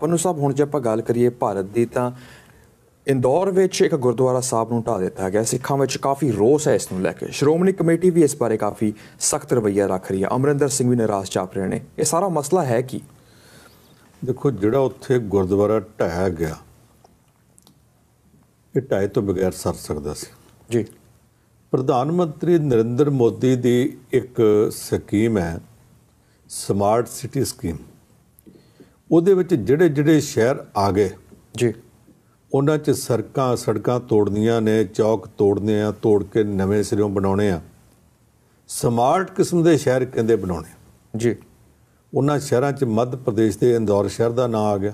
ਪੰਨੂ ਸਾਹਿਬ ਹੁਣ ਜੇ ਆਪਾਂ ਗੱਲ ਕਰੀਏ ਭਾਰਤ ਦੀ ਤਾਂ ਇੰਦੌਰ ਵਿੱਚ ਇੱਕ ਗੁਰਦੁਆਰਾ ਸਾਹਿਬ ਨੂੰ ਢਾ ਦਿੱਤਾ ਗਿਆ। ਸਿੱਖਾਂ ਵਿੱਚ ਕਾਫੀ ਰੋਸ ਹੈ ਇਸ ਨੂੰ ਲੈ ਕੇ। ਸ਼੍ਰੋਮਣੀ ਕਮੇਟੀ ਵੀ ਇਸ ਬਾਰੇ ਕਾਫੀ ਸਖਤ ਰਵੱਈਆ ਰੱਖ ਰਹੀ ਹੈ। ਅਮਰਿੰਦਰ ਸਿੰਘ ਵੀ ਨਿਰਾਸ਼ ਚਾਪ ਰਹੇ ਨੇ। ਇਹ ਸਾਰਾ ਮਸਲਾ ਹੈ ਕੀ? ਦੇਖੋ ਜਿਹੜਾ ਉੱਥੇ ਗੁਰਦੁਆਰਾ ਢਾਇਆ ਗਿਆ ਇਹ ਢਾਏ ਤੋਂ ਬਗੈਰ ਸਰ ਸਕਦਾ ਸੀ। ਜੀ। ਪ੍ਰਧਾਨ ਮੰਤਰੀ ਨਰਿੰਦਰ ਮੋਦੀ ਦੀ ਇੱਕ ਸਕੀਮ ਹੈ ਸਮਾਰਟ ਸਿਟੀ ਸਕੀਮ। ਉਹਦੇ ਵਿੱਚ ਜਿਹੜੇ ਜਿਹੜੇ ਸ਼ਹਿਰ ਆ ਗਏ ਜੀ। ਉਹਨਾਂ 'ਚ ਸੜਕਾਂ ਸੜਕਾਂ ਤੋੜਨੀਆਂ ਨੇ ਚੌਕ ਤੋੜਨੇ ਆ ਤੋੜ ਕੇ ਨਵੇਂ ਸਿਰੋਂ ਬਣਾਉਣੇ ਆ। ਸਮਾਰਟ ਕਿਸਮ ਦੇ ਸ਼ਹਿਰ ਕਹਿੰਦੇ ਬਣਾਉਣੇ। ਜੀ। ਉਹਨਾਂ ਸ਼ਹਿਰਾਂ 'ਚ ਮੱਧ ਪ੍ਰਦੇਸ਼ ਦੇ ਇੰਦੌਰ ਸ਼ਹਿਰ ਦਾ ਨਾਂ ਆ ਗਿਆ।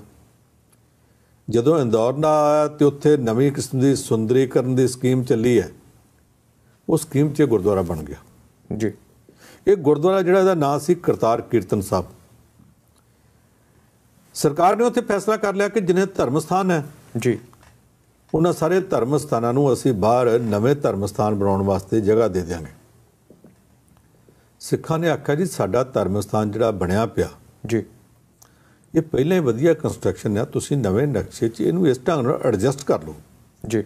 ਜਦੋਂ ਇੰਦੌਰ ਨਾ ਆਇਆ ਤੇ ਉੱਥੇ ਨਵੀਂ ਕਿਸਮ ਦੀ ਸੁੰਦਰੀਕਰਨ ਦੀ ਸਕੀਮ ਚੱਲੀ ਹੈ ਉਹ ਸਕੀਮ 'ਚ ਗੁਰਦੁਆਰਾ ਬਣ ਗਿਆ। ਜੀ। ਇਹ ਗੁਰਦੁਆਰਾ ਜਿਹੜਾ ਇਹਦਾ ਨਾਂ ਸੀ ਕਰਤਾਰ ਕੀਰਤਨ ਸਾਹਿਬ। ਸਰਕਾਰ ਨੇ ਉੱਥੇ ਫੈਸਲਾ ਕਰ ਲਿਆ ਕਿ ਜਿਨੇ ਧਰਮ ਸਥਾਨ ਹੈ ਜੀ। ਉਹਨਾਂ ਸਾਰੇ ਧਰਮ ਸਥਾਨਾਂ ਨੂੰ ਅਸੀਂ ਬਾਹਰ ਨਵੇਂ ਧਰਮ ਸਥਾਨ ਬਣਾਉਣ ਵਾਸਤੇ ਜਗ੍ਹਾ ਦੇ ਦਿਆਂਗੇ। ਸਿੱਖਾਂ ਨੇ ਆਖਿਆ ਜੀ ਸਾਡਾ ਧਰਮ ਸਥਾਨ ਜਿਹੜਾ ਬਣਿਆ ਪਿਆ ਜੀ। ਇਹ ਪਹਿਲਾਂ ਹੀ ਵਧੀਆ ਕੰਸਟਰਕਸ਼ਨ ਹੈ ਤੁਸੀਂ ਨਵੇਂ ਨਕਸ਼ੇ 'ਚ ਇਹਨੂੰ ਇਸ ਢੰਗ ਨਾਲ ਐਡਜਸਟ ਕਰ ਲਓ। ਜੀ।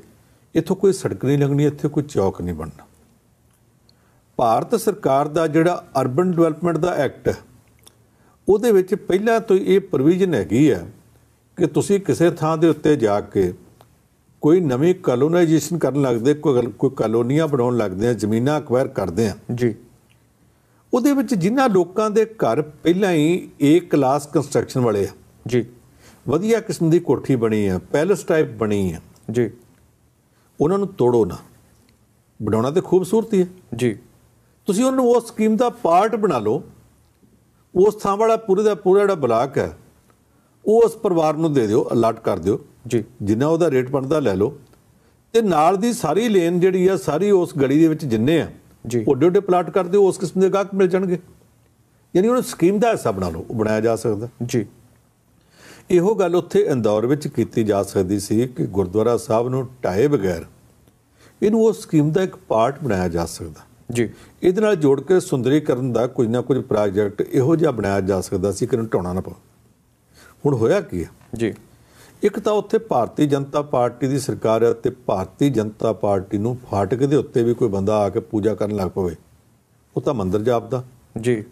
ਇੱਥੋਂ ਕੋਈ ਸੜਕ ਨਹੀਂ ਲੱਗਣੀ ਇੱਥੇ ਕੋਈ ਚੌਕ ਨਹੀਂ ਬਣਨਾ। ਭਾਰਤ ਸਰਕਾਰ ਦਾ ਜਿਹੜਾ ਅਰਬਨ ਡਿਵੈਲਪਮੈਂਟ ਦਾ ਐਕਟ ਹੈ ਉਹਦੇ ਵਿੱਚ ਪਹਿਲਾਂ ਤੋਂ ਇਹ ਪ੍ਰੋਵੀਜ਼ਨ ਹੈਗੀ ਹੈ ਕਿ ਤੁਸੀਂ ਕਿਸੇ ਥਾਂ ਦੇ ਉੱਤੇ ਜਾ ਕੇ ਕੋਈ ਨਵੀਂ ਕਲੋਨਾਈਜੇਸ਼ਨ ਕਰਨ ਲੱਗਦੇ ਕੋਈ ਕੋਈ ਕਲੋਨੀਆਂ ਬਣਾਉਣ ਲੱਗਦੇ ਆ ਜ਼ਮੀਨਾਂ ਅਕਵਾਇਰ ਕਰਦੇ ਆ। ਜੀ। ਉਹਦੇ ਵਿੱਚ ਜਿਨ੍ਹਾਂ ਲੋਕਾਂ ਦੇ ਘਰ ਪਹਿਲਾਂ ਹੀ ਏ ਕਲਾਸ ਕੰਸਟਰਕਸ਼ਨ ਵਾਲੇ ਆ। ਜੀ। ਵਧੀਆ ਕਿਸਮ ਦੀ ਕੋਠੀ ਬਣੀ ਆ ਪੈਲਸ ਟਾਈਪ ਬਣੀ ਆ। ਜੀ। ਉਹਨਾਂ ਨੂੰ ਤੋੜੋ ਨਾ। ਬਣਾਉਣਾ ਤੇ ਖੂਬਸੂਰਤੀ ਹੈ। ਜੀ। ਤੁਸੀਂ ਉਹਨੂੰ ਉਸ ਸਕੀਮ ਦਾ ਪਾਰਟ ਬਣਾ ਲਓ ਉਸ ਥਾਂ ਵਾਲਾ ਪੂਰੇ ਦਾ ਪੂਰਾ ਜਿਹੜਾ ਬਲਾਕ ਹੈ ਉਹ ਉਸ ਪਰਿਵਾਰ ਨੂੰ ਦੇ ਦਿਓ ਅਲਾਟ ਕਰ ਦਿਓ। ਜੀ। ਜਿੰਨਾ ਉਹਦਾ ਰੇਟ ਬਣਦਾ ਲੈ ਲਓ। ਤੇ ਨਾਲ ਦੀ ਸਾਰੀ ਲੇਨ ਜਿਹੜੀ ਆ ਸਾਰੀ ਉਸ ਗਲੀ ਦੇ ਵਿੱਚ ਜਿੰਨੇ ਆ ਜੀ। ਉਹ ਡੇ ਪਲਾਟ ਕਰ ਦਿਓ ਉਸ ਕਿਸਮ ਦੇ ਗਾਹਕ ਮਿਲ ਜਾਣਗੇ। ਯਾਨੀ ਉਹਨੂੰ ਸਕੀਮ ਦਾ ਹਿੱਸਾ ਬਣਾ ਲਓ ਉਹ ਬਣਾਇਆ ਜਾ ਸਕਦਾ। ਜੀ। ਇਹੋ ਗੱਲ ਉੱਥੇ ਇੰਦੌਰ ਵਿੱਚ ਕੀਤੀ ਜਾ ਸਕਦੀ ਸੀ ਕਿ ਗੁਰਦੁਆਰਾ ਸਾਹਿਬ ਨੂੰ ਢਾਏ ਬਗੈਰ ਇਹਨੂੰ ਉਸ ਸਕੀਮ ਦਾ ਇੱਕ ਪਾਰਟ ਬਣਾਇਆ ਜਾ ਸਕਦਾ। ਜੀ। ਇਹਦੇ ਨਾਲ ਜੋੜ ਕੇ ਸੁੰਦਰੀਕਰਨ ਦਾ ਕੁਝ ਨਾ ਕੁਝ ਪ੍ਰੋਜੈਕਟ ਇਹੋ ਜਿਹਾ ਬਣਾਇਆ ਜਾ ਸਕਦਾ ਸੀ ਕਿ ਇਹਨੂੰ ਢਾਉਣਾ ਨਾ ਪਵੇ। ਹੁਣ ਹੋਇਆ ਕੀ ਹੈ? ਜੀ। ਇੱਕ ਤਾਂ ਉੱਥੇ ਭਾਰਤੀ ਜਨਤਾ ਪਾਰਟੀ ਦੀ ਸਰਕਾਰ ਹੈ ਤੇ ਭਾਰਤੀ ਜਨਤਾ ਪਾਰਟੀ ਨੂੰ ਫਾਟਕ ਦੇ ਉੱਤੇ ਵੀ ਕੋਈ ਬੰਦਾ ਆ ਕੇ ਪੂਜਾ ਕਰਨ ਲੱਗ ਪਵੇ ਉਹ ਤਾਂ ਮੰਦਿਰ ਜਾਪਦਾ। ਜੀ।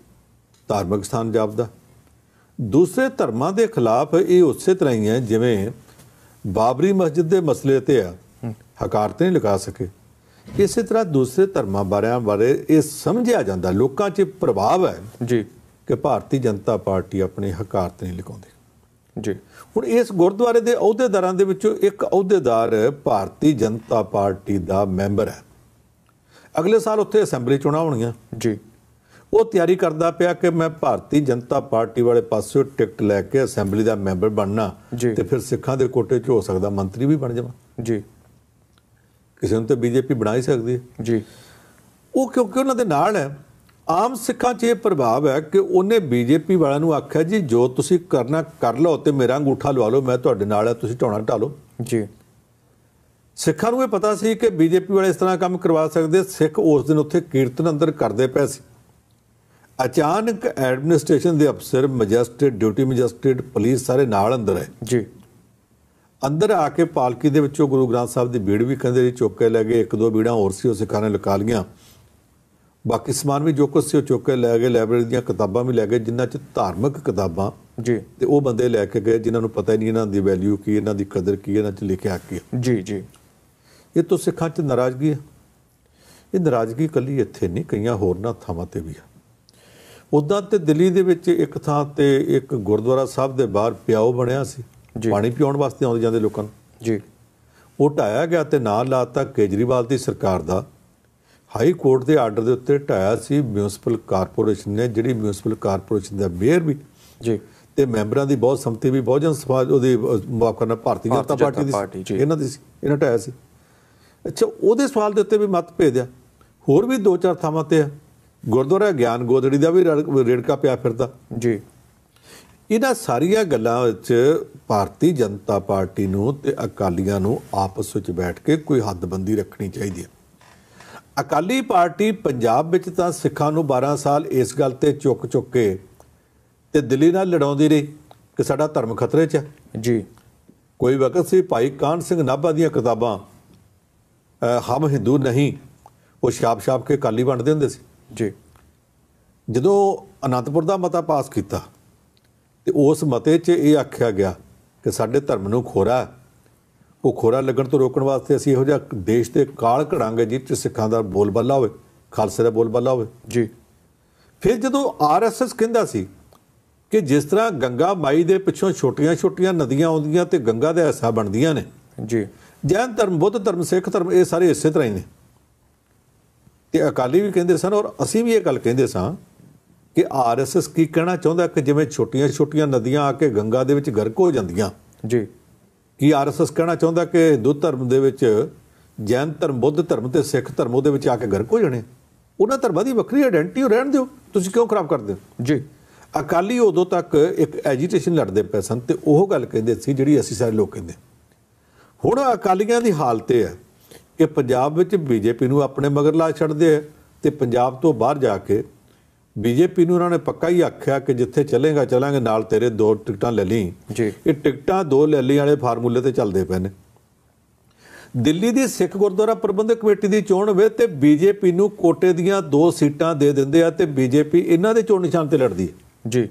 ਧਾਰਮਿਕ ਸਥਾਨ ਜਾਪਦਾ। ਦੂਸਰੇ ਧਰਮਾਂ ਦੇ ਖਿਲਾਫ ਇਹ ਉਸੇ ਤਰ੍ਹਾਂ ਹੀ ਹੈ ਜਿਵੇਂ ਬਾਬਰੀ ਮਸਜਿਦ ਦੇ ਮਸਲੇ ਤੇ ਆ ਹਕਾਰਤ ਨਹੀਂ ਲਗਾ ਸਕੇ। ਇਸੇ ਤਰ੍ਹਾਂ ਦੂਸਰੇ ਧਰਮਾਂ ਬਾਰਿਆਂ ਬਾਰੇ ਇਹ ਸਮਝਿਆ ਜਾਂਦਾ। ਲੋਕਾਂ 'ਚ ਪ੍ਰਭਾਵ ਹੈ ਜੀ। ਕਿ ਭਾਰਤੀ ਜਨਤਾ ਪਾਰਟੀ ਆਪਣੀ ਹਕਾਰਤ ਨਹੀਂ ਲਗਾਉਂਦੀ ਜੀ। ਹੁਣ ਇਸ ਗੁਰਦੁਆਰੇ ਦੇ ਅਹੁਦੇਦਾਰਾਂ ਦੇ ਵਿੱਚੋਂ ਇੱਕ ਅਹੁਦੇਦਾਰ ਭਾਰਤੀ ਜਨਤਾ ਪਾਰਟੀ ਦਾ ਮੈਂਬਰ ਹੈ। ਅਗਲੇ ਸਾਲ ਉੱਥੇ ਅਸੈਂਬਲੀ ਚੋਣਾਂ ਹੋਣੀਆਂ ਜੀ। ਉਹ ਤਿਆਰੀ ਕਰਦਾ ਪਿਆ ਕਿ ਮੈਂ ਭਾਰਤੀ ਜਨਤਾ ਪਾਰਟੀ ਵਾਲੇ ਪਾਸਿਓਂ ਟਿਕਟ ਲੈ ਕੇ ਅਸੈਂਬਲੀ ਦਾ ਮੈਂਬਰ ਬਣਨਾ। ਤੇ ਫਿਰ ਸਿੱਖਾਂ ਦੇ ਕੋਟੇ 'ਚ ਹੋ ਸਕਦਾ ਮੰਤਰੀ ਵੀ ਬਣ ਜਾਵਾਂ। ਜੀ। ਕਿਸੇ ਨੂੰ ਤੇ ਬੀਜੇਪੀ ਬਣਾ ਹੀ ਸਕਦੀ ਹੈ। ਜੀ। ਉਹ ਕਿਉਂਕਿ ਉਹਨਾਂ ਦੇ ਨਾਲ ਹੈ। ਆਮ ਸਿੱਖਾਂ 'ਚ ਇਹ ਪ੍ਰਭਾਵ ਹੈ ਕਿ ਉਹਨੇ ਬੀਜੇਪੀ ਵਾਲਿਆਂ ਨੂੰ ਆਖਿਆ ਜੀ ਜੋ ਤੁਸੀਂ ਕਰਨਾ ਕਰ ਲਓ ਤੇ ਮੇਰਾ ਅੰਗੂਠਾ ਲਵਾ ਲਓ ਮੈਂ ਤੁਹਾਡੇ ਨਾਲ ਹੈ ਤੁਸੀਂ ਢਾਉਣਾ ਢਾਲੋ। ਜੀ। ਸਿੱਖਾਂ ਨੂੰ ਇਹ ਪਤਾ ਸੀ ਕਿ ਬੀਜੇਪੀ ਵਾਲੇ ਇਸ ਤਰ੍ਹਾਂ ਕੰਮ ਕਰਵਾ ਸਕਦੇ ਸਿੱਖ ਉਸ ਦਿਨ ਉੱਥੇ ਕੀਰਤਨ ਅੰਦਰ ਕਰਦੇ ਪਏ ਸੀ। ਅਚਾਨਕ ਐਡਮਿਨਿਸਟ੍ਰੇਸ਼ਨ ਦੇ ਅਫਸਰ ਮੈਜਿਸਟ੍ਰੇਟ ਡਿਊਟੀ ਮੈਜਿਸਟ੍ਰੇਟ ਪੁਲਿਸ ਸਾਰੇ ਨਾਲ ਅੰਦਰ ਹੈ ਜੀ। ਅੰਦਰ ਆ ਕੇ ਪਾਲਕੀ ਦੇ ਵਿੱਚੋਂ ਗੁਰੂ ਗ੍ਰੰਥ ਸਾਹਿਬ ਦੀ ਬੀੜ ਵੀ ਕਹਿੰਦੇ ਜੀ ਚੁੱਕ ਕੇ ਲੈ ਗਏ ਇੱਕ ਦੋ ਬੀੜਾਂ ਹੋਰ ਸੀ ਉਹ ਸਿੱਖਾਂ ਨੇ ਲੁਕਾ ਲੀਆਂ ਬਾਕੀ ਸਮਾਨ ਵੀ ਜੋ ਕੁਛ ਸੀ ਉਹ ਚੁੱਕ ਕੇ ਲੈ ਗਏ ਲਾਇਬ੍ਰੇਰੀ ਦੀਆਂ ਕਿਤਾਬਾਂ ਵੀ ਲੈ ਗਏ ਜਿਨ੍ਹਾਂ 'ਚ ਧਾਰਮਿਕ ਕਿਤਾਬਾਂ। ਜੀ। ਤੇ ਉਹ ਬੰਦੇ ਲੈ ਕੇ ਗਏ ਜਿਨ੍ਹਾਂ ਨੂੰ ਪਤਾ ਹੀ ਨਹੀਂ ਇਹਨਾਂ ਦੀ ਵੈਲਿਊ ਕੀ ਇਹਨਾਂ ਦੀ ਕਦਰ ਕੀ ਇਹਨਾਂ 'ਚ ਲਿਖਿਆ ਕੀ ਜੀ ਜੀ। ਇਹ ਤੋਂ ਸਿੱਖਾਂ 'ਚ ਨਾਰਾਜ਼ਗੀ ਹੈ। ਇਹ ਨਾਰਾਜ਼ਗੀ ਇਕੱਲੀ ਇੱਥੇ ਨਹੀਂ ਕਈਆਂ ਹੋਰਨਾਂ ਥਾਵਾਂ ਤੇ ਵੀ ਹੈ। ਉਦਾਂ ਤੇ ਦਿੱਲੀ ਦੇ ਵਿੱਚ ਇੱਕ ਥਾਂ ਤੇ ਇੱਕ ਗੁਰਦੁਆਰਾ ਸਾਹਿਬ ਦੇ ਬਾਹਰ ਪਿਆਓ ਬਣਿਆ ਸੀ। ਪਾਣੀ ਪਿਉਣ ਵਾਸਤੇ ਆਉਂਦੇ ਜਾਂਦੇ ਲੋਕਾਂ ਨੂੰ। ਜੀ। ਉਹ ਢਾਇਆ ਗਿਆ ਤੇ ਨਾਂ ਲਾਤਾ ਕੇਜਰੀਵਾਲ ਦੀ ਸਰਕਾਰ ਦਾ। ਹਾਈ ਕੋਰਟ ਦੇ ਆਰਡਰ ਦੇ ਉੱਤੇ ਢਾਇਆ ਸੀ ਮਿਊਨਿਸਪਲ ਕਾਰਪੋਰੇਸ਼ਨ ਨੇ ਜਿਹੜੀ ਮਿਊਨਿਸਪਲ ਕਾਰਪੋਰੇਸ਼ਨ ਦਾ ਮੇਅਰ ਵੀ। ਜੀ। ਤੇ ਮੈਂਬਰਾਂ ਦੀ ਬਹੁਤ ਸੰਮਤੀ ਵੀ ਬਹੁਜਨ ਸਮਾਜ ਉਹਦੀ ਮਾਫ਼ ਕਰਨਾ ਭਾਰਤੀ ਜਨਤਾ ਪਾਰਟੀ ਦੀ ਜੀ। ਇਹਨਾਂ ਦੀ ਸੀ ਇਹਨਾਂ ਢਾਇਆ ਸੀ। ਅੱਛਾ ਉਹਦੇ ਸਵਾਲ ਦੇ ਉੱਤੇ ਵੀ ਮਤ ਭੇਦਿਆ ਹੋਰ ਵੀ ਦੋ ਚਾਰ ਥਾਵਾਂ ਤੇ ਗੁਰਦੁਆਰਾ ਗਿਆਨ ਗੋਦੜੀ ਦਾ ਵੀ ਰੜ- ਰੇੜਕਾ ਪਿਆ ਫਿਰਦਾ। ਜੀ। ਇਹਨਾਂ ਸਾਰੀਆਂ ਗੱਲਾਂ ਵਿੱਚ ਭਾਰਤੀ ਜਨਤਾ ਪਾਰਟੀ ਨੂੰ ਤੇ ਅਕਾਲੀਆਂ ਨੂੰ ਆਪਸ ਵਿੱਚ ਬੈਠ ਕੇ ਕੋਈ ਹੱਦਬੰਦੀ ਰੱਖਣੀ ਚਾਹੀਦੀ ਹੈ। ਅਕਾਲੀ ਪਾਰਟੀ ਪੰਜਾਬ ਵਿੱਚ ਤਾਂ ਸਿੱਖਾਂ ਨੂੰ 12 ਸਾਲ ਇਸ ਗੱਲ ਤੇ ਚੁੱਕ ਚੁੱਕ ਕੇ ਤੇ ਦਿੱਲੀ ਨਾਲ ਲੜਾਉਂਦੀ ਰਹੀ ਕਿ ਸਾਡਾ ਧਰਮ ਖਤਰੇ 'ਚ ਹੈ। ਜੀ। ਕੋਈ ਵਕਤ ਸੀ ਭਾਈ ਕਾਨ ਸਿੰਘ ਨਾਭਾ ਦੀਆਂ ਕਿਤਾਬਾਂ ਹਮ ਹਿੰਦੂ ਨਹੀਂ ਉਹ ਛਾਪ ਛਾਪ ਕੇ ਕਾਲੀ ਵੰਡਦੇ ਹੁੰਦੇ ਸੀ। ਜੀ। ਜਦੋਂ ਅਨੰਦਪੁਰ ਦਾ ਮਤਾ ਪਾਸ ਕੀਤਾ ਤੇ ਉਸ ਮਤੇ 'ਚ ਇਹ ਆਖਿਆ ਗਿਆ ਕਿ ਸਾਡੇ ਧਰਮ ਨੂੰ ਖੋਰਾ। ਉਹ ਖੋਰਾ ਲੱਗਣ ਤੋਂ ਰੋਕਣ ਵਾਸਤੇ ਅਸੀਂ ਇਹੋ ਜਿਹਾ ਦੇਸ਼ ਤੇ ਕਾਲ ਘੜਾਂਗੇ ਜਿਸ 'ਚ ਸਿੱਖਾਂ ਦਾ ਬੋਲਬਾਲਾ ਹੋਵੇ ਖਾਲਸੇ ਦਾ ਬੋਲਬਾਲਾ ਹੋਵੇ। ਜੀ। ਫਿਰ ਜਦੋਂ ਆਰਐਸਐਸ ਕਹਿੰਦਾ ਸੀ ਕਿ ਜਿਸ ਤਰ੍ਹਾਂ ਗੰਗਾ ਮਾਈ ਦੇ ਪਿੱਛੋਂ ਛੋਟੀਆਂ-ਛੋਟੀਆਂ ਨਦੀਆਂ ਆਉਂਦੀਆਂ ਤੇ ਗੰਗਾ ਦੇ ਹਿੱਸਾ ਬਣਦੀਆਂ ਨੇ ਜੀ। ਜੈਨ ਧਰਮ ਬੁੱਧ ਧਰਮ ਸਿੱਖ ਧਰਮ ਇਹ ਸਾਰੇ ਇਸੇ ਤਰ੍ਹਾਂ ਹੀ ਨੇ। ਤੇ ਅਕਾਲੀ ਵੀ ਕਹਿੰਦੇ ਸਨ ਔਰ ਅਸੀਂ ਵੀ ਇਹ ਗੱਲ ਕਹਿੰਦੇ ਸਾਂ ਕਿ ਆਰਐਸਐਸ ਕੀ ਕਹਿਣਾ ਚਾਹੁੰਦਾ ਕਿ ਜਿਵੇਂ ਛੋਟੀਆਂ-ਛੋਟੀਆਂ ਨਦੀਆਂ ਆ ਕੇ ਗੰਗਾ ਦੇ ਵਿੱਚ ਗਰਕ ਹੋ ਜਾਂਦੀਆਂ। ਜੀ। ਕੀ ਆਰਐਸਐਸ ਕਹਿਣਾ ਚਾਹੁੰਦਾ ਕਿ ਹਿੰਦੂ ਧਰਮ ਦੇ ਵਿੱਚ ਜੈਨ ਧਰਮ ਬੁੱਧ ਧਰਮ ਤੇ ਸਿੱਖ ਧਰਮ ਉਹਦੇ ਵਿੱਚ ਆ ਕੇ ਗਰਕ ਹੋ ਜਾਣੇ? ਉਹਨਾਂ ਧਰਮਾਂ ਦੀ ਵੱਖਰੀ ਆਇਡੈਂਟੀ ਰਹਿਣ ਦਿਓ। ਤੁਸੀਂ ਕਿਉਂ ਖਰਾਬ ਕਰਦੇ ਹੋ? ਜੀ। ਅਕਾਲੀ ਉਦੋਂ ਤੱਕ ਇੱਕ ਐਜੀਟੇਸ਼ਨ ਲੜਦੇ ਪਏ ਸਨ ਤੇ ਉਹ ਗੱਲ ਕਹਿੰਦੇ ਸੀ ਜਿਹੜੀ ਅਸੀਂ ਸਾਰੇ ਲੋਕ ਕਹਿੰਦੇ ਹੁਣ ਅਕਾਲੀਆਂ ਦੀ ਹਾਲਤ ਇਹ ਹੈ ਕਿ ਪੰਜਾਬ ਵਿੱਚ ਬੀਜੇਪੀ ਨੂੰ ਆਪਣੇ ਮਗਰ ਲਾ ਛੱਡਦੇ ਆ ਤੇ ਪੰਜਾਬ ਤੋਂ ਬਾਹਰ ਜਾ ਕੇ ਬੀਜੇਪੀ ਨੂੰ ਉਹਨਾਂ ਨੇ ਪੱਕਾ ਹੀ ਆਖਿਆ ਕਿ ਜਿੱਥੇ ਚੱਲੇਗਾ ਚੱਲਾਂਗੇ ਨਾਲ ਤੇਰੇ ਦੋ ਟਿਕਟਾਂ ਲੈ ਲਈ। ਜੀ। ਇਹ ਟਿਕਟਾਂ ਦੋ ਲੈ ਲਈ ਵਾਲੇ ਫਾਰਮੂਲੇ ਤੇ ਚੱਲਦੇ ਪਏ ਨੇ। ਦਿੱਲੀ ਦੀ ਸਿੱਖ ਗੁਰਦੁਆਰਾ ਪ੍ਰਬੰਧਕ ਕਮੇਟੀ ਦੀ ਚੋਣ ਹੋਵੇ ਤੇ ਬੀਜੇਪੀ ਨੂੰ ਕੋਟੇ ਦੀਆਂ ਦੋ ਸੀਟਾਂ ਦੇ ਦਿੰਦੇ ਆ ਤੇ ਬੀਜੇਪੀ ਇਹਨਾਂ ਦੇ ਚੋਣ ਨਿਸ਼ਾਨ ਤੇ ਲੜਦੀ ਹੈ। ਜੀ।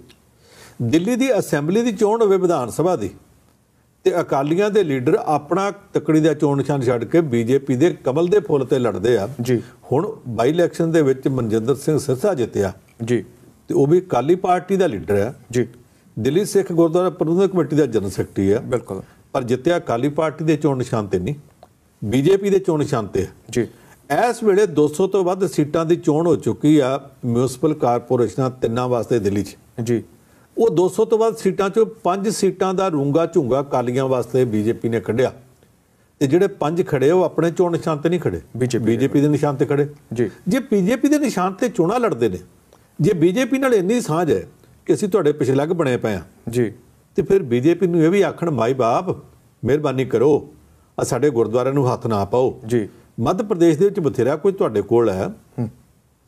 ਦਿੱਲੀ ਦੀ ਅਸੈਂਬਲੀ ਦੀ ਚੋਣ ਹੋਵੇ ਵਿਧਾਨ ਸਭਾ ਦੀ ਤੇ ਅਕਾਲੀਆਂ ਦੇ ਲੀਡਰ ਆਪਣਾ ਤਕੜੀ ਦਾ ਚੋਣ ਨਿਸ਼ਾਨ ਛੱਡ ਕੇ ਬੀਜੇਪੀ ਦੇ ਕਮਲ ਦੇ ਫੁੱਲ ਤੇ ਲੜਦੇ ਆ। ਜੀ। ਹੁਣ ਬਾਈ ਇਲੈਕਸ਼ਨ ਦੇ ਵਿੱਚ ਮਨਜਿੰਦਰ ਸਿੰਘ ਸਿਰਸਾ ਜਿੱਤਿਆ। ਜੀ। ਤੇ ਉਹ ਵੀ ਅਕਾਲੀ ਪਾਰਟੀ ਦਾ ਲੀਡਰ ਆ ਜੀ। ਦਿੱਲੀ ਸਿੱਖ ਗੁਰਦੁਆਰਾ ਪ੍ਰਬੰਧਕ ਕਮੇਟੀ ਦਾ ਜਨਰਲ ਸੈਕਟਰੀ ਆ ਬਿਲਕੁਲ। ਪਰ ਜਿੱਤਿਆ ਅਕਾਲੀ ਪਾਰਟੀ ਦੇ ਚੋਣ ਨਿਸ਼ਾਨ ਤੇ ਨਹੀਂ ਬੀਜੇਪੀ ਦੇ ਚੋਣ ਨਿਸ਼ਾਨ ਤੇ। ਜੀ। ਇਸ ਵੇਲੇ 200 ਤੋਂ ਵੱਧ ਸੀਟਾਂ ਦੀ ਚੋਣ ਹੋ ਚੁੱਕੀ ਆ ਮਿਊਨਿਸਪਲ ਕਾਰਪੋਰੇਸ਼ਨਾਂ ਤਿੰਨਾਂ ਵਾਸਤੇ ਦਿੱਲੀ 'ਚ। ਜੀ। ਉਹ 200 ਤੋਂ ਵੱਧ ਸੀਟਾਂ ਚੋਂ ਪੰਜ ਸੀਟਾਂ ਦਾ ਰੂੰਗਾ ਝੁੰਗਾ ਕਾਲੀਆਂ ਵਾਸਤੇ ਬੀਜੇਪੀ ਨੇ ਕੱਢਿਆ। ਤੇ ਜਿਹੜੇ ਪੰਜ ਖੜੇ ਉਹ ਆਪਣੇ ਚੋਣ ਨਿਸ਼ਾਨ ਤੇ ਨਹੀਂ ਖੜੇ। ਬੀਜੇਪੀ ਦੇ ਨਿਸ਼ਾਨ ਤੇ ਖੜੇ। ਜੀ। ਜੇ ਬੀਜੇਪੀ ਦੇ ਨਿਸ਼ਾਨ ਤੇ ਚੋਣਾਂ ਲੜਦੇ ਨੇ ਜੇ ਬੀਜੇਪੀ ਨਾਲ ਇੰਨੀ ਸਾਂਝ ਹੈ ਕਿ ਅਸੀਂ ਤੁਹਾਡੇ ਪਿਛੇ ਲੱਗ ਬਣੇ ਪਏ ਆ ਜੀ। ਤੇ ਫਿਰ ਬੀਜੇਪੀ ਨੂੰ ਇਹ ਵੀ ਆਖਣ ਮਾਈ ਬਾਪ ਮਿਹਰਬਾਨੀ ਕਰੋ। ਆ ਸਾਡੇ ਗੁਰਦੁਆਰਿਆਂ ਨੂੰ ਹੱਥ ਨਾ ਪਾਓ। ਜੀ। ਮੱਧ ਪ੍ਰਦੇਸ਼ ਦੇ ਵਿੱਚ ਬਥੇਰਾ ਕੁਝ ਤੁਹਾਡੇ ਕੋਲ ਹੈ।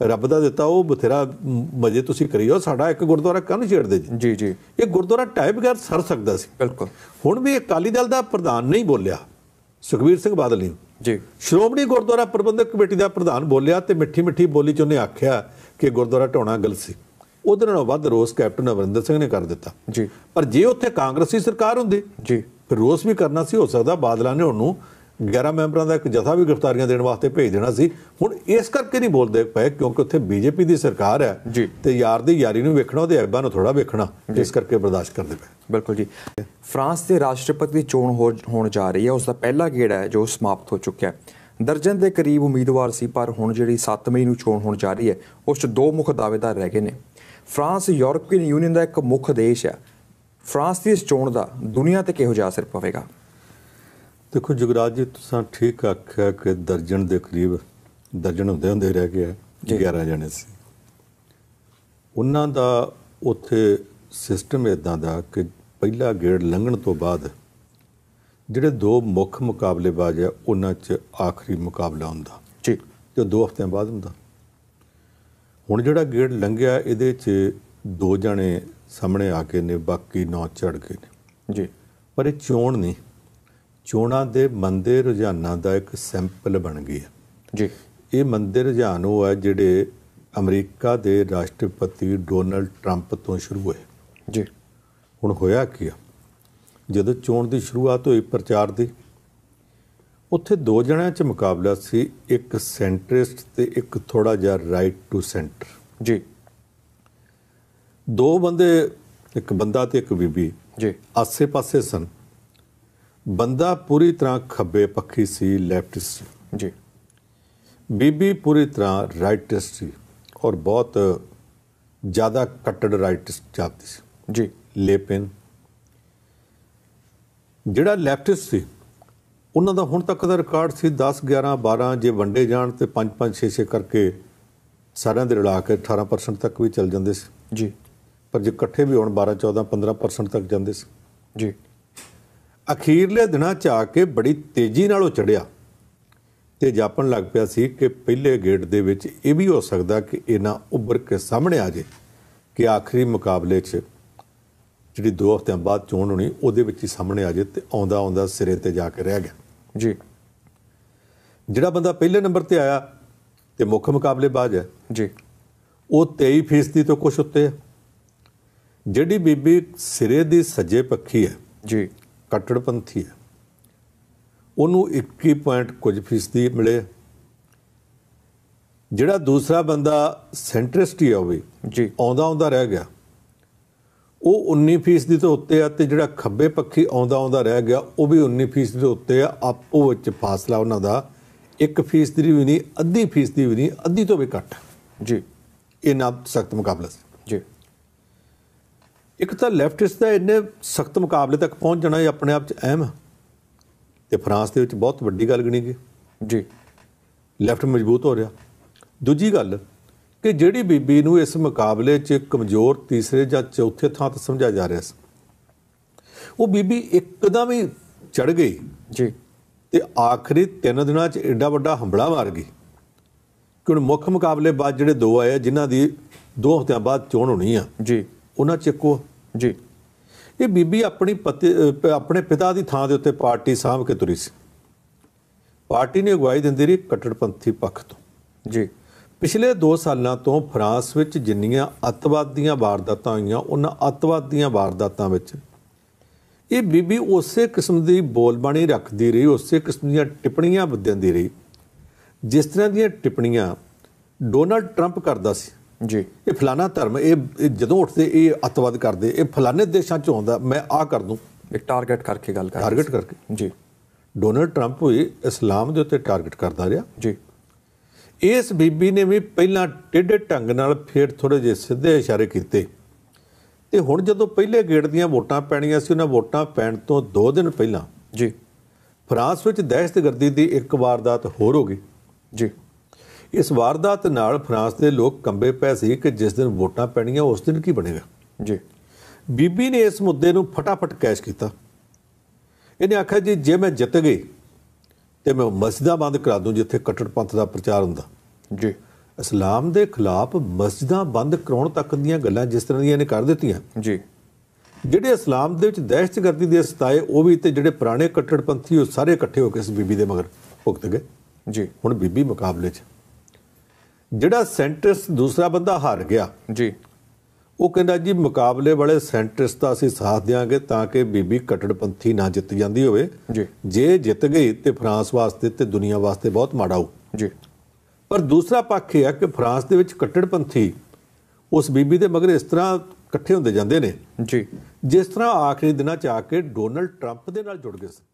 ਰੱਬ ਦਾ ਦਿੱਤਾ ਉਹ ਬਥੇਰਾ ਮਜ਼ੇ ਤੁਸੀਂ ਕਰੀਓ। ਸਾਡਾ ਇੱਕ ਗੁਰਦੁਆਰਾ ਕਾਹਨੂੰ ਛੇੜਦੇ ਜੀ। ਜੀ ਜੀ। ਇਹ ਗੁਰਦੁਆਰਾ ਟਾਈਪ ਬਗੈਰ ਸਰ ਸਕਦਾ ਸੀ। ਬਿਲਕੁਲ। ਹੁਣ ਵੀ ਅਕਾਲੀ ਦਲ ਦਾ ਪ੍ਰਧਾਨ ਨਹੀਂ ਬੋਲਿਆ। ਸੁਖਵੀਰ ਸਿੰਘ ਬਾਦਲ ਨਹੀਂ ਜੀ। ਸ਼੍ਰੋਮਣੀ ਗੁਰਦੁਆਰਾ ਪ੍ਰਬੰਧਕ ਕਮੇਟੀ ਦਾ ਪ੍ਰਧਾਨ ਬੋਲਿਆ ਤੇ ਮਿੱਠੀ ਮਿੱਠੀ ਬੋਲੀ ਚ ਉਹਨੇ ਆਖਿਆ ਕਿ ਗੁਰਦੁਆਰਾ ਢਾਉਣਾ ਗਲਤ ਸੀ। ਉਹਦੇ ਨਾਲੋਂ ਵੱਧ ਰੋਸ ਕੈਪਟਨ ਅਮਰਿੰਦਰ ਸਿੰਘ ਨੇ ਕਰ ਦਿੱਤਾ। ਜੀ। ਪਰ ਜੇ ਉੱਥੇ ਕਾਂਗਰਸੀ ਸਰਕਾਰ ਹੁੰਦੀ ਜੀ। ਫਿਰ ਰੋਸ ਵੀ ਕਰਨਾ ਸੀ ਹੋ ਸਕਦਾ ਬਾਦਲਾਂ ਨੇ ਉਹਨੂੰ 11 ਮੈਂਬਰਾਂ ਦਾ ਇੱਕ ਜਥਾ ਵੀ ਗ੍ਰਿਫਤਾਰੀਆਂ ਦੇਣ ਵਾਸਤੇ ਭੇਜ ਦੇਣਾ ਸੀ। ਹੁਣ ਇਸ ਕਰਕੇ ਨਹੀਂ ਬੋਲਦੇ ਪਏ ਕਿਉਂਕਿ ਉੱਥੇ ਬੀਜੇਪੀ ਦੀ ਸਰਕਾਰ ਹੈ ਜੀ। ਤੇ ਯਾਰ ਦੀ ਯਾਰੀ ਨੂੰ ਵੇਖਣਾ ਉਹਦੇ ਐਬਾਂ ਨੂੰ ਥੋੜਾ ਵੇਖਣਾ ਇਸ ਕਰਕੇ ਬਰਦਾਸ਼ਤ ਕਰਦੇ ਪਏ। ਬਿਲਕੁਲ ਜੀ। ਫਰਾਂਸ ਦੇ ਰਾਸ਼ਟਰਪਤੀ ਦੀ ਚੋਣ ਹੋਣ ਜਾ ਰਹੀ ਹੈ। ਉਸ ਦਾ ਪਹਿਲਾ ਗੇੜਾ ਹੈ ਜੋ ਸਮਾਪਤ ਹੋ ਚੁੱਕਿਆ ਹੈ। ਦਰਜਨ ਦੇ ਕਰੀਬ ਉਮੀਦਵਾਰ ਸੀ ਪਰ ਹੁਣ ਜਿਹੜੀ 7 ਮਈ ਨੂੰ ਚੋਣ ਹੋਣ ਜਾ ਰਹੀ ਹੈ ਉਸ 'ਚ ਦੋ ਮੁੱਖ ਦਾਅਵੇਦਾਰ ਰਹਿ ਗਏ ਨੇ। ਫਰਾਂਸ ਯੂਰਪੀਅਨ ਯੂਨੀਅਨ ਦਾ ਇੱਕ ਮੁੱਖ ਦੇਸ਼ ਹੈ। ਫਰਾਂਸ ਦੀ ਇਸ ਚੋਣ ਦਾ ਦੁਨੀਆ ਤੇ ਕਿਹੋ ਜਿਹਾ ਅਸਰ ਪਵੇਗਾ? ਦੇਖੋ ਜੁਗਰਾਜ ਜੀ ਤੁਸੀਂ ਠੀਕ ਆਖਿਆ ਕਿ ਦਰਜਨ ਦੇ ਕਰੀਬ ਦਰਜਨ ਹੁੰਦੇ ਹੁੰਦੇ ਰਹਿ ਗਏ ਆ, ਜੀ। 11 ਜਣੇ ਸੀ। ਉਹਨਾਂ ਦਾ ਉੱਥੇ ਸਿਸਟਮ ਇਦਾਂ ਦਾ ਕਿ ਪਹਿਲਾ ਗੇੜ ਲੰਘਣ ਤੋਂ ਬਾਅਦ ਜਿਹੜੇ ਦੋ ਮੁੱਖ ਮੁਕਾਬਲੇਬਾਜ਼ ਆ ਉਹਨਾਂ 'ਚ ਆਖਰੀ ਮੁਕਾਬਲਾ ਹੁੰਦਾ। ਜੀ। ਜੋ ਦੋ ਹਫ਼ਤਿਆਂ ਬਾਅਦ ਹੁੰਦਾ। ਹੁਣ ਜਿਹੜਾ ਗੇੜ ਲੰਘਿਆ ਇਹਦੇ 'ਚ ਦੋ ਜਣੇ ਸਾਹਮਣੇ ਆ ਕੇ ਨੇ ਬਾਕੀ ਨੌ ਚੜ ਗਏ ਨੇ। ਜੀ। ਪਰ ਇਹ ਚੋਣ ਨਹੀਂ। ਚੋਣਾਂ ਦੇ ਮੰਦੇ ਰੁਝਾਨਾਂ ਦਾ ਇੱਕ ਸੈਂਪਲ ਬਣ ਗਈ ਹੈ। ਜੀ। ਇਹ ਮੰਦੇ ਰੁਝਾਨ ਉਹ ਹੈ ਜਿਹੜੇ ਅਮਰੀਕਾ ਦੇ ਰਾਸ਼ਟਰਪਤੀ ਡੋਨਲਡ ਟਰੰਪ ਤੋਂ ਸ਼ੁਰੂ ਹੋਏ। ਜੀ। ਹੁਣ ਹੋਇਆ ਕੀ ਆ? ਜਦੋਂ ਚੋਣ ਦੀ ਸ਼ੁਰੂਆਤ ਹੋਈ ਪ੍ਰਚਾਰ ਦੀ ਉੱਥੇ ਦੋ ਜਣਿਆਂ 'ਚ ਮੁਕਾਬਲਾ ਸੀ ਇੱਕ ਸੈਂਟਰਿਸਟ ਤੇ ਇੱਕ ਥੋੜਾ ਜਿਹਾ ਰਾਈਟ ਟੂ ਸੈਂਟਰ ਜੀ। ਦੋ ਬੰਦੇ ਇੱਕ ਬੰਦਾ ਤੇ ਇੱਕ ਬੀਬੀ ਜੀ। ਆਸੇ-ਪਾਸੇ ਸਨ। ਬੰਦਾ ਪੂਰੀ ਤਰ੍ਹਾਂ ਖੱਬੇ ਪੱਖੀ ਸੀ ਲੈਫਟਿਸਟ ਜੀ। ਬੀਬੀ ਪੂਰੀ ਤਰ੍ਹਾਂ ਰਾਈਟਿਸਟ ਸੀ ਔਰ ਬਹੁਤ ਜ਼ਿਆਦਾ ਕੱਟੜ ਰਾਈਟਿਸਟ ਜਾਪਦੀ ਸੀ। ਜੀ। ਲੇਪਿਨ ਜਿਹੜਾ ਲੈਫਟਿਸਟ ਸੀ ਉਹਨਾਂ ਦਾ ਹੁਣ ਤੱਕ ਦਾ ਰਿਕਾਰਡ ਸੀ 10 11 12 ਜੇ ਵੰਡੇ ਜਾਣ ਤੇ 5 5 6 6 ਕਰਕੇ ਸਾਰਿਆਂ ਦੇ ਰਲਾ ਕੇ 18% ਤੱਕ ਵੀ ਚੱਲ ਜਾਂਦੇ ਸੀ। ਜੀ। ਪਰ ਜੇ ਇਕੱਠੇ ਵੀ ਹੋਣ 12 14 15% ਤੱਕ ਜਾਂਦੇ ਸੀ। ਜੀ। ਅਖੀਰਲੇ ਦਿਨਾਂ ਚ ਆ ਕੇ ਬੜੀ ਤੇਜ਼ੀ ਨਾਲ ਉਹ ਚੜਿਆ। ਤੇ ਜਾਪਣ ਲੱਗ ਪਿਆ ਸੀ ਕਿ ਪਹਿਲੇ ਗੇੜ ਦੇ ਵਿੱਚ ਇਹ ਵੀ ਹੋ ਸਕਦਾ ਕਿ ਇਹਨਾਂ ਉੱਭਰ ਕੇ ਸਾਹਮਣੇ ਆ ਜੇ ਕਿ ਆਖਰੀ ਮੁਕਾਬਲੇ 'ਚ ਜਿਹੜੀ 2 ਹਫ਼ਤਿਆਂ ਬਾਅਦ ਚੋਣ ਹੋਣੀ ਉਹਦੇ ਵਿੱਚ ਹੀ ਸਾਹਮਣੇ ਆ ਜੇ ਤੇ ਆਉਂਦਾ ਆਉਂਦਾ ਸਿਰੇ ਤੇ ਜਾ ਕੇ ਰਹਿ ਗਿਆ। ਜੀ। ਜਿਹੜਾ ਬੰਦਾ ਪਹਿਲੇ ਨੰਬਰ ਤੇ ਆਇਆ ਤੇ ਮੁੱਖ ਮੁਕਾਬਲੇਬਾਜ਼ ਹੈ ਜੀ। ਉਹ 23% ਤੋਂ ਕੁਛ ਉੱਤੇ ਹੈ। ਜਿਹੜੀ ਬੀਬੀ ਸਿਰੇ ਦੀ ਸੱਜੇ ਪੱਖੀ ਹੈ ਜੀ। ਕੱਟੜਪੰਥੀ ਹੈ ਉਹਨੂੰ 21 ਪੁਆਇੰਟ ਕੁਝ ਫੀਸਦੀ ਮਿਲੇ ਜਿਹੜਾ ਦੂਸਰਾ ਬੰਦਾ ਸੈਂਟਰਿਸਟ ਹੀ ਆ ਉਹ ਵੀ ਜੀ। ਆਉਂਦਾ ਆਉਂਦਾ ਰਹਿ ਗਿਆ। ਉਹ 19% ਤੋਂ ਉੱਤੇ ਆ ਤੇ ਜਿਹੜਾ ਖੱਬੇ ਪੱਖੀ ਆਉਂਦਾ ਆਉਂਦਾ ਰਹਿ ਗਿਆ ਉਹ ਵੀ 19% ਤੋਂ ਉੱਤੇ ਆ। ਆਪੋ ਵਿੱਚ ਫਾਸਲਾ ਉਹਨਾਂ ਦਾ 1% ਦੀ ਵੀ ਨਹੀਂ ਅੱਧੀ ਫੀਸਦੀ ਵੀ ਨਹੀਂ ਅੱਧੀ ਤੋਂ ਵੀ ਘੱਟ। ਜੀ। ਇਹ ਨਾ ਸਖਤ ਮੁਕਾਬਲਾ ਸੀ। ਜੀ। ਇੱਕ ਤਾਂ ਲੈਫਟਿਸਟ ਦਾ ਇੰਨੇ ਸਖਤ ਮੁਕਾਬਲੇ ਤੱਕ ਪਹੁੰਚ ਜਾਣਾ ਇਹ ਆਪਣੇ ਆਪ 'ਚ ਅਹਿਮ ਹੈ ਤੇ ਫਰਾਂਸ ਦੇ ਵਿੱਚ ਬਹੁਤ ਵੱਡੀ ਗੱਲ ਗਣੀ ਗਈ। ਜੀ। ਲੈਫਟ ਮਜ਼ਬੂਤ ਹੋ ਰਿਹਾ। ਦੂਜੀ ਗੱਲ ਕਿ ਜਿਹੜੀ ਬੀਬੀ ਨੂੰ ਇਸ ਮੁਕਾਬਲੇ 'ਚ ਕਮਜ਼ੋਰ ਤੀਸਰੇ ਜਾਂ ਚੌਥੇ ਥਾਂ ਤੇ ਸਮਝਿਆ ਜਾ ਰਿਹਾ ਸੀ ਉਹ ਬੀਬੀ ਇੱਕਦਮ ਹੀ ਚੜ ਗਈ ਜੀ। ਤੇ ਆਖਰੀ ਤਿੰਨ ਦਿਨਾਂ 'ਚ ਐਡਾ ਵੱਡਾ ਹੰਬੜਾ ਮਾਰ ਗਈ ਕਿ ਹੁਣ ਮੁੱਖ ਮੁਕਾਬਲੇ ਬਾਅਦ ਜਿਹੜੇ ਦੋ ਆਏ ਜਿਨ੍ਹਾਂ ਦੀ ਦੋ ਹਫ਼ਤਿਆਂ ਬਾਅਦ ਚੋਣ ਹੋਣੀ ਆ ਜੀ। ਉਹਨਾਂ 'ਚ ਇੱਕੋ ਜੀ। ਇਹ ਬੀਬੀ ਆਪਣੀ ਪਤੀ ਆਪਣੇ ਪਿਤਾ ਦੀ ਥਾਂ ਦੇ ਉੱਤੇ ਪਾਰਟੀ ਸਾਂਭ ਕੇ ਤੁਰੀ ਸੀ। ਪਾਰਟੀ ਨੇ ਅਗਵਾਈ ਦਿੰਦੀ ਰਹੀ ਕੱਟੜਪੰਥੀ ਪੱਖ ਤੋਂ। ਜੀ। ਪਿਛਲੇ 2 ਸਾਲਾਂ ਤੋਂ ਫਰਾਂਸ ਵਿੱਚ ਜਿੰਨੀਆਂ ਅੱਤਵਾਦ ਦੀਆਂ ਵਾਰਦਾਤਾਂ ਹੋਈਆਂ ਉਹਨਾਂ ਅੱਤਵਾਦ ਦੀਆਂ ਵਾਰਦਾਤਾਂ ਵਿੱਚ ਇਹ ਬੀਬੀ ਉਸੇ ਕਿਸਮ ਦੀ ਬੋਲਬਾਣੀ ਰੱਖਦੀ ਰਹੀ ਉਸੇ ਕਿਸਮ ਦੀਆਂ ਟਿੱਪਣੀਆਂ ਦਿੰਦੀ ਰਹੀ। ਜਿਸ ਤਰ੍ਹਾਂ ਦੀਆਂ ਟਿੱਪਣੀਆਂ ਡੋਨਾਲਡ ਟਰੰਪ ਕਰਦਾ ਸੀ ਜੀ। ਇਹ ਫਲਾਣਾ ਧਰਮ ਇਹ ਜਦੋਂ ਉੱਠਦੇ ਇਹ ਅੱਤਵਾਦ ਕਰਦੇ ਇਹ ਫਲਾਣੇ ਦੇਸ਼ਾਂ 'ਚ ਆਉਂਦਾ ਮੈਂ ਆਹ ਕਰ ਦੂੰ। ਇੱਕ ਟਾਰਗੇਟ ਕਰਕੇ ਗੱਲ ਕਰ ਟਾਰਗੇਟ ਕਰਕੇ। ਜੀ। ਡੋਨਾਲਡ ਟਰੰਪ ਵੀ ਇਸਲਾਮ ਦੇ ਉੱਤੇ ਟਾਰਗੇਟ ਕਰਦਾ ਰਿਹਾ। ਜੀ। ਇਸ ਬੀਬੀ ਨੇ ਵੀ ਪਹਿਲਾਂ ਟੇਢੇ ਢੰਗ ਨਾਲ ਫੇਰ ਥੋੜੇ ਜਿਹੇ ਸਿੱਧੇ ਇਸ਼ਾਰੇ ਕੀਤੇ। ਤੇ ਹੁਣ ਜਦੋਂ ਪਹਿਲੇ ਗੇੜ ਦੀਆਂ ਵੋਟਾਂ ਪੈਣੀਆਂ ਸੀ ਉਹਨਾਂ ਵੋਟਾਂ ਪੈਣ ਤੋਂ 2 ਦਿਨ ਪਹਿਲਾਂ ਜੀ। ਫਰਾਂਸ ਵਿੱਚ ਦਹਿਸ਼ਤਗਰਦੀ ਦੀ ਇੱਕ ਵਾਰਦਾਤ ਹੋਰ ਹੋ ਗਈ। ਜੀ। ਇਸ ਵਾਰਦਾਤ ਨਾਲ ਫਰਾਂਸ ਦੇ ਲੋਕ ਕੰਬੇ ਪਏ ਸੀ ਕਿ ਜਿਸ ਦਿਨ ਵੋਟਾਂ ਪੈਣੀਆਂ ਉਸ ਦਿਨ ਕੀ ਬਣੇਗਾ। ਜੀ। ਬੀਬੀ ਨੇ ਇਸ ਮੁੱਦੇ ਨੂੰ ਫਟਾਫਟ ਕੈਸ਼ ਕੀਤਾ। ਇਹਨੇ ਆਖਿਆ ਜੀ ਜੇ ਮੈਂ ਜਿੱਤ ਗਈ ਤੇ ਮੈਂ ਮਸਜਿਦਾਂ ਬੰਦ ਕਰਾ ਦੂੰ ਜਿੱਥੇ ਕੱਟੜਪੰਥ ਦਾ ਪ੍ਰਚਾਰ ਹੁੰਦਾ। ਜੀ। ਇਸਲਾਮ ਦੇ ਖਿਲਾਫ ਮਸਜਿਦਾਂ ਬੰਦ ਕਰਾਉਣ ਤੱਕ ਦੀਆਂ ਗੱਲਾਂ ਜਿਸ ਤਰ੍ਹਾਂ ਦੀਆਂ ਇਹਨੇ ਕਰ ਦਿੱਤੀਆਂ। ਜੀ। ਜਿਹੜੇ ਇਸਲਾਮ ਦੇ ਵਿੱਚ ਦਹਿਸ਼ਤਗਰਦੀ ਦੇ ਸਤਾਏ ਉਹ ਵੀ ਤੇ ਜਿਹੜੇ ਪੁਰਾਣੇ ਕੱਟੜਪੰਥੀ ਉਹ ਸਾਰੇ ਇਕੱਠੇ ਹੋ ਕੇ ਇਸ ਬੀਬੀ ਦੇ ਮਗਰ ਭੁਗਤ ਗਏ। ਜੀ। ਹੁਣ ਬੀਬੀ ਮੁਕਾਬਲੇ 'ਚ। ਜਿਹੜਾ ਸੈਂਟਰਸ ਦੂਸਰਾ ਬੰਦਾ ਹਾਰ ਗਿਆ। ਜੀ। ਉਹ ਕਹਿੰਦਾ ਜੀ ਮੁਕਾਬਲੇ ਵਾਲੇ ਸੈਂਟਰਸ ਦਾ ਅਸੀਂ ਸਾਥ ਦਿਆਂਗੇ ਤਾਂ ਕਿ ਬੀਬੀ ਕੱਟੜਪੰਥੀ ਨਾ ਜਿੱਤ ਜਾਂਦੀ ਹੋਵੇ। ਜੀ। ਜੇ ਜਿੱਤ ਗਈ ਤੇ ਫਰਾਂਸ ਵਾਸਤੇ ਤੇ ਦੁਨੀਆ ਵਾਸਤੇ ਬਹੁਤ ਮਾੜਾ ਹੋ ਜੀ। ਪਰ ਦੂਸਰਾ ਪੱਖ ਇਹ ਹੈ ਕਿ ਫਰਾਂਸ ਦੇ ਵਿੱਚ ਕੱਟੜਪੰਥੀ ਉਸ ਬੀਬੀ ਦੇ ਮਗਰ ਇਸ ਤਰ੍ਹਾਂ ਇਕੱਠੇ ਹੁੰਦੇ ਜਾਂਦੇ ਨੇ। ਜੀ। ਜਿਸ ਤਰ੍ਹਾਂ ਆਖਰੀ ਦਿਨਾਂ ਚ ਆ ਕੇ ਡੋਨਲਡ ਟਰੰਪ ਦੇ ਨਾਲ ਜੁੜ ਗਏ ਸਨ